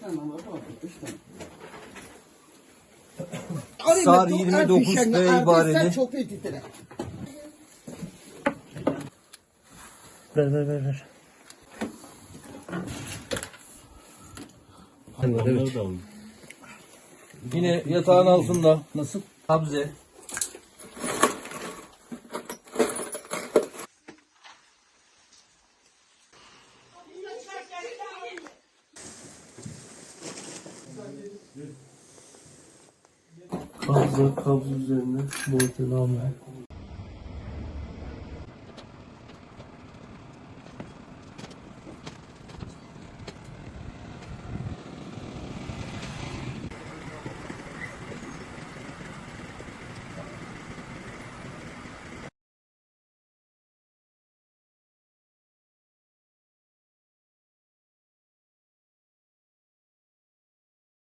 tane var bak. Üç tane. Sar 29 B ibareli. Ver ver ver ver. Evet. Yine yatağın altında. Nasıl? Kabze. Kabza kabza üzerine boyutunu almaya.